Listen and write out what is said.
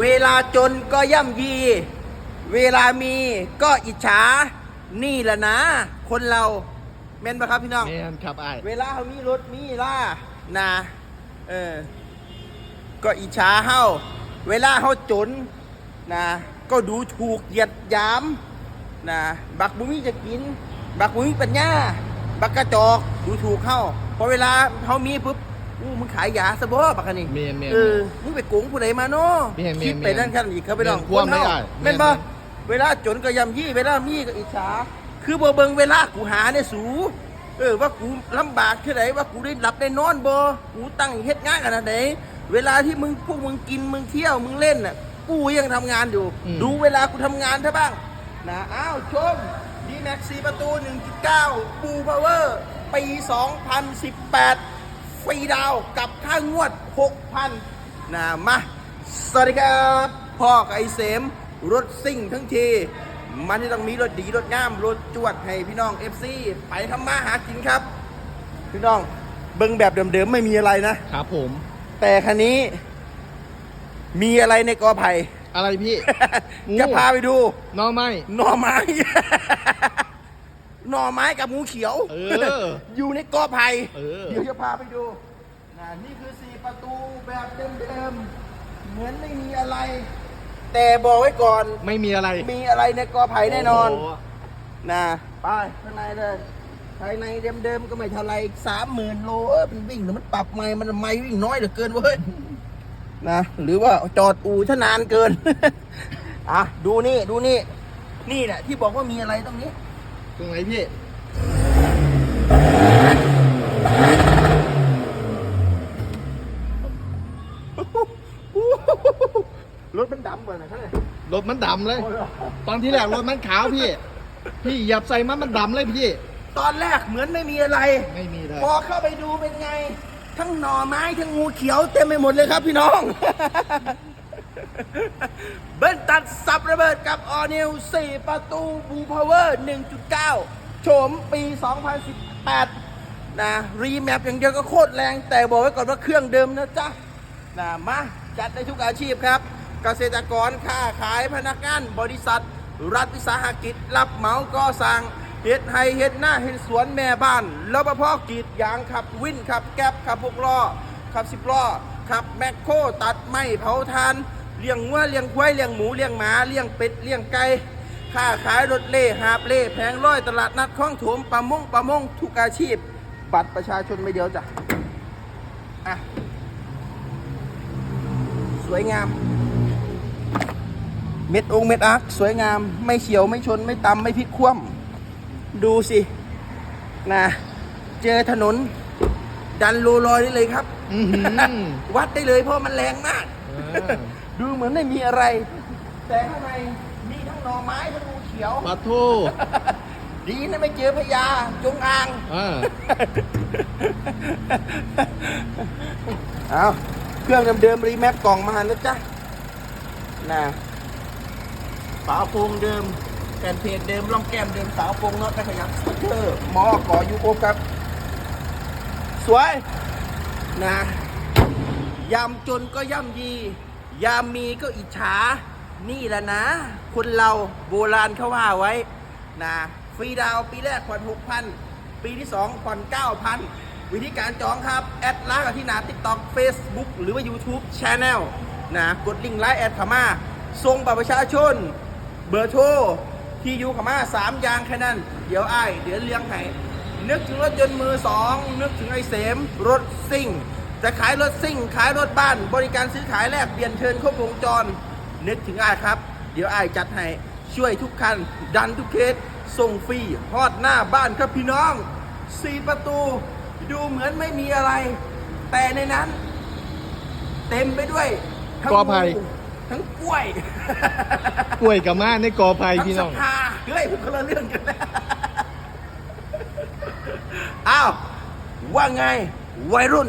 เวลาจนก็ย่ำยี เวลามีก็อิจฉา นี่แหละนะ คนเราแม่นปะครับพี่น้อง แมนครับไอ้ายเวลาเขามีรถมีล่านะเออ ก็อิจฉาเฮาเวลาเฮาจนนะ ก็ดูถูกเหยียดหยามนะบักบุมีจะกิน บักบุมีปัญญา บักกระจอกดูถูกเฮาพอเวลาเฮามีปุ๊บ อู้มึงขายยาซะบ่บักอันนี่แมนแมนเออมึงไปโกงผู้ใดมาเนาะแม่นแม่นคิดไปนั่นขั้นอีกครับพี่น้องแม่นความไม่ได้แม่นแม่บ่นเวลาจนก็ยำยี่เวลามีก็อิจฉาคือบ่เบิ่งเวลากูหาเนี่ยสูเออว่ากูลำบากแค่ไหนว่ากูได้หลับได้นอนบ่กูตั้งเฮ็ดงานขนาดไหนเวลาที่มึงพวกมึงกินมึงเที่ยวมึงเล่นน่ะกูยังทำงานอยู่ อืม ดูเวลากูทำงานใช่บ้าง นะอ้าวชมดีแม็กซีประตู 1.9 ปูพาวเวอร์ ปี 2018 ฟรีดาวน์กับค่างวด 6,000นะมาสวัสดีครับพ่อกับไอเสมรถซิ่งทั้งที มันที่ต้องมีรถดีรถงาม รถจวดให้พี่น้อง FC ไปทำมาหากินครับ พี่น้องเบิ่งแบบเดิมๆ ไม่มีอะไรนะ ครับผม แต่คันนี้ มีอะไรในกอไผ่อะไรพี่งูจะพาไปดูหน้อไม้หน่อไม้ หน่อไม้กับงูเขียวเอออยู่ในกอไผ่เออ เดี๋ยวจะพาไปดูนะนี่คือสี่ประตูแบบเดิมๆเหมือนไม่มีอะไร แต่บอกไว้ก่อน ไม่มีอะไรมีอะไรในกอไผ่แน่นอน โโหนะไปข้างในเลยภายในเดิมๆก็ไม่เท่าไรสามหมื่นโลเออมันวิ่งหรือมันปรับไม่มันไม่วิ่งน้อยเหลือเกินเว้ยนะหรือว่าจอดอู่ชนานเกิน อะดูนี่ดูนี่ นี่แหละที่บอกว่ามีอะไรตรงนี้ ตรงไหนพี่ รถมันดำกว่านะท่านรถมันดำเลย ตอนที่แรกรถมันขาวพี่ พี่เหยับใส่มันมันดำเลยพี่ ตอนแรกเหมือนไม่มีอะไร ไม่มีเลย พอเข้าไปดูเป็นไง ทั้งหน่อไม้ทั้งงูเขียวเต็มไปหมดเลยครับพี่น้อง เบิ้ลตัดสับระเบิดกับออนิว4 ประตูบูพาวเวอร์ 1.9 โฉมปี 2018 นะ รีแมปอย่างเดียวก็โคตรแรง แต่บอกไว้ก่อนว่าเครื่องเดิมนะจ๊ะนะมาจัดได้ทุกอาชีพครับ เกษตรกรค้าขายพนักงานบริษัท รัฐวิสาหกิจ รับเหมาก่อสร้างเฮ็ดไฮเฮ็ดหน้าเฮ็ดสวนแม่บ้านรปภกรีดยางขับวินขับแก๊บขับพวกล้อขับสิบล้อขับแมคโครตัดไม้เผาทาน เลี้ยงวัวเลี้ยงควายเลี้ยงหมูเลี้ยงหมาเลี้ยงเป็ดเลี้ยงไก่ค้าขายรถเล่หาบเล่แผงร้อยตลาดนัดคลองโถมประมงประมงทุกอาชีพ บัตรประชาชนไม่เดียวจ้ะอะสวยงาม เม็ดองค์เม็ดอาร์คสวยงามไม่เฉียวไม่ชนไม่ตำไม่พลิกคว่ำดูสินะเจอถนน ดันโลลอยได้เลยครับอื้อหือวัดได้เลยเพราะมันแรงมากอ่า ดูเหมือนไม่มีอะไร แต่ข้างในมีทั้งหน่อไม้ทั้งงูเขียวปะโทดีนะไม่เจอพญาจงอางอ่าเอาเครื่องเดิมๆรีแมปกล่องมานะจ๊ะนะฝาโปรงเดิมแผ่นเพจเดิมล่องแก้มเดิมฝาโปรงน็อตได้ขยับสติ๊กเกอร์หมอขอยูโอครับ สวยนะ ยามจนก็ย่ำยี ยามมีก็อิจฉา นี่แหละนะ คนเราโบราณเขาว่าไว้นะฟรีดาวปีแรกผ่อนหกพันปีที่สองผ่อนเก้าพันวิธีการจองครับ แอดไลน์กับที่หนาติ๊กต็อกเฟซบุ๊กหรือว่า YouTube Channel นะกดลิงก์ไลน์แอดขามาส่งบัตรประชาชน เบอร์โทรที่อยู่ขามาสามอย่างแค่นั้น เดี๋ยวไอ้เดี๋ยวเลี้ยงให้นึกถึงรถยนต์มือสองนึกถึงไอเสมรถซิ่ง จะขายรถซิ่ง ขายรถบ้าน บริการซื้อขายแลกเปลี่ยนเชิญครบวงจร นึกถึงไอ้ายครับ เดี๋ยวไอ้ายจัดให้ช่วยทุกคัน ดันทุกเคสส่งฟรีฮอดหน้าบ้านครับพี่น้องสี่ประตู ดูเหมือนไม่มีอะไร แต่ในนั้น เต็มไปด้วยทั้งกอไผ่งูทั้งกล้วย กล้วยกับมาในกอไผ่พี่น้อง ทั้สภาเฮ้ยมันคนละเรื่องกันแล้ว อ้าว ว่าไงวัยรุ่น